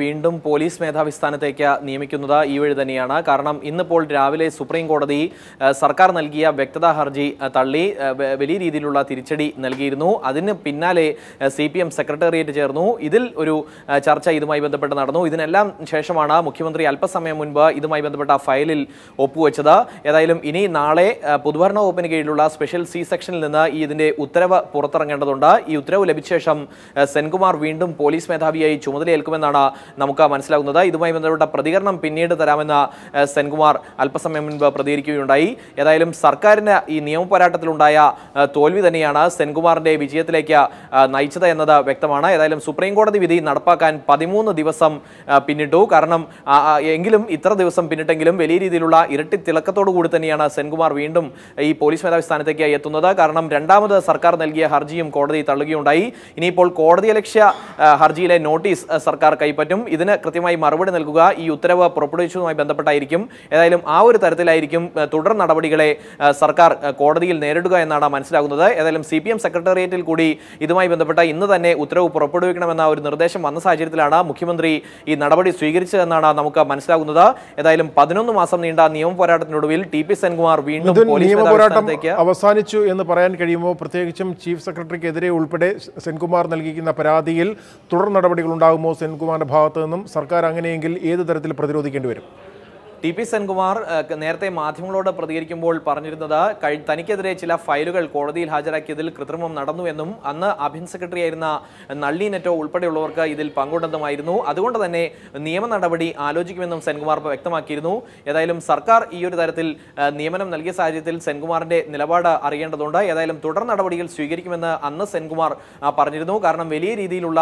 വീണ്ടും പോലീസ് മേധാവി സ്ഥാനത്തേക്ക് നിയമിക്കുന്നത് ഈ വഴി തന്നെയാണ്. കാരണം ഇന്നിപ്പോൾ രാവിലെ സുപ്രീം കോടതി സർക്കാർ നൽകിയ വ്യക്തതാ ഹർജി തള്ളി വലിയ രീതിയിലുള്ള തിരിച്ചടി നൽകിയിരുന്നു. അതിന് പിന്നാലെ സി പി എം സെക്രട്ടേറിയറ്റ് ചേർന്നു. ഇതിൽ ഒരു ചർച്ച ഇതുമായി ബന്ധപ്പെട്ട് നടന്നു. ഇതിനെല്ലാം ശേഷമാണ് മുഖ്യമന്ത്രി അല്പസമയം മുൻപ് ഇതുമായി ബന്ധപ്പെട്ട ഫയലിൽ ഒപ്പുവെച്ചത്. ഏതായാലും ഇനി നാളെ പൊതുഭരണ വകുപ്പിന് കീഴിലുള്ള സ്പെഷ്യൽ സി സെക്ഷനിൽ നിന്ന് ഈ ഇതിന്റെ ഉത്തരവ് പുറത്തിറങ്ങേണ്ടതുണ്ട്. ഈ ഉത്തരവ് ലഭിച്ച ശേഷം സെൻകുമാർ വീണ്ടും പോലീസ് മേധാവിയായി ചുമതലയേൽക്കുമെന്നാണ് നമുക്ക് മനസ്സിലാകുന്നത്. ഇതുമായി ബന്ധപ്പെട്ട പ്രതികരണം പിന്നീട് തരാമെന്ന് സെൻകുമാർ അല്പസമയം മുൻപ് പ്രതികരിക്കുകയുണ്ടായി. ഏതായാലും സർക്കാരിന് ഈ നിയമപോരാട്ടത്തിലുണ്ടായ തോൽവി തന്നെയാണ് സെൻകുമാറിന്റെ വിജയത്തിലേക്ക് നയിച്ചത് എന്നത് വ്യക്തമാണ്. ഏതായാലും സുപ്രീം കോടതി വിധി നടപ്പാക്കാൻ പതിമൂന്ന് ദിവസം പിന്നിട്ടു. കാരണം എങ്കിലും ഇത്ര ദിവസം പിന്നിട്ടെങ്കിലും വലിയ രീതിയിലുള്ള ഇരട്ടി തിളക്കത്തോടു കൂടി തന്നെയാണ് സെൻകുമാർ വീണ്ടും ഈ പോലീസ് മേധാവി സ്ഥാനത്തേക്ക് എത്തുന്നത്. കാരണം രണ്ടാമത് സർക്കാർ നൽകിയ ഹർജിയും കോടതി തള്ളുകയുണ്ടായി. ഇനിയിപ്പോൾ കോടതിയലക്ഷ്യ ഹർജിയിലെ നോട്ടീസ് സർക്കാർ കൈപ്പറ്റും. ഇതിന് കൃത്യമായി മറുപടി നൽകുക. ഈ ഉത്തരവ് പുറപ്പെടുവിച്ചതുമായി ബന്ധപ്പെട്ടായിരിക്കും. ഏതായാലും ആ ഒരു തരത്തിലായിരിക്കും തുടർ നടപടികളെ സർക്കാർ കോടതിയിൽ നേരിടുക എന്നാണ് മനസ്സിലാകുന്നത്. ഏതായാലും സി പി എം സെക്രട്ടേറിയറ്റിൽ കൂടി ഇതുമായി ബന്ധപ്പെട്ട ഇന്ന് തന്നെ ഉത്തരവ് പുറപ്പെടുവിക്കണമെന്ന ഒരു നിർദ്ദേശം വന്ന സാഹചര്യത്തിലാണ് മുഖ്യമന്ത്രി ഈ നടപടി സ്വീകരിച്ചതെന്നാണ് നമുക്ക് മനസ്സിലാകുന്നത്. ഏതായാലും പതിനൊന്ന് മാസം നീണ്ട നിയമ പോരാട്ടത്തിനൊടുവിൽ ടി പി സെൻകുമാർ വീണ്ടും പോലീസ് അവസാനിച്ചു എന്ന് പറയാൻ കഴിയുമോ? പ്രത്യേകിച്ചും ചീഫ് സെക്രട്ടറിക്കെതിരെ ഉൾപ്പെടെ സെൻകുമാർ നൽകിയിരിക്കുന്ന പരാതിയിൽ തുടർ നടപടികൾ ഉണ്ടാകുമോ? സെൻകുമാറിന്റെ ഭാഗത്തു നിന്നും സർക്കാർ അങ്ങനെയെങ്കിൽ ഏത് തരത്തിൽ പ്രതിരോധിക്കേണ്ടി വരും? ടി പി സെൻകുമാർ നേരത്തെ മാധ്യമങ്ങളോട് പ്രതികരിക്കുമ്പോൾ പറഞ്ഞിരുന്നത് തനിക്കെതിരെ ചില ഫയലുകൾ കോടതിയിൽ ഹാജരാക്കിയതിൽ കൃത്രിമം നടന്നുവെന്നും അന്ന് ആഭ്യന്തര സെക്രട്ടറി ആയിരുന്ന നള്ളി നെറ്റോ ഉൾപ്പെടെയുള്ളവർക്ക് ഇതിൽ പങ്കുണ്ടെന്നുമായിരുന്നു. അതുകൊണ്ട് തന്നെ നിയമ നടപടി ആലോചിക്കുമെന്നും സെൻകുമാർ വ്യക്തമാക്കിയിരുന്നു. ഏതായാലും സർക്കാർ ഈ ഒരു തരത്തിൽ നിയമനം നൽകിയ സാഹചര്യത്തിൽ സെൻകുമാറിന്റെ നിലപാട് അറിയേണ്ടതുണ്ട്. ഏതായാലും തുടർ നടപടികൾ സ്വീകരിക്കുമെന്ന് അന്ന് സെൻകുമാർ പറഞ്ഞിരുന്നു. കാരണം വലിയ രീതിയിലുള്ള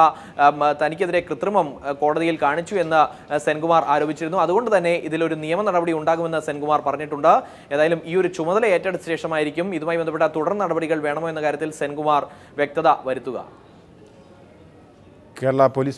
തനിക്കെതിരെ കൃത്രിമം കോടതിയിൽ കാണിച്ചു എന്ന് സെൻകുമാർ ആരോപിച്ചിരുന്നു. അതുകൊണ്ട് തന്നെ ഇതിലൊരു നിയമ നടപടി ഉണ്ടാകുമെന്ന് സെൻകുമാർ പറഞ്ഞിട്ടുണ്ട്. ഏതായാലും ഈ ഒരു ചുമതല ഏറ്റെടുത്ത ശേഷമായിരിക്കും ഇതുമായി ബന്ധപ്പെട്ട തുടർ നടപടികൾ വേണമോ എന്ന കാര്യത്തിൽ സെൻകുമാർ വ്യക്തത വരുത്തുക. കേരള പോലീസ്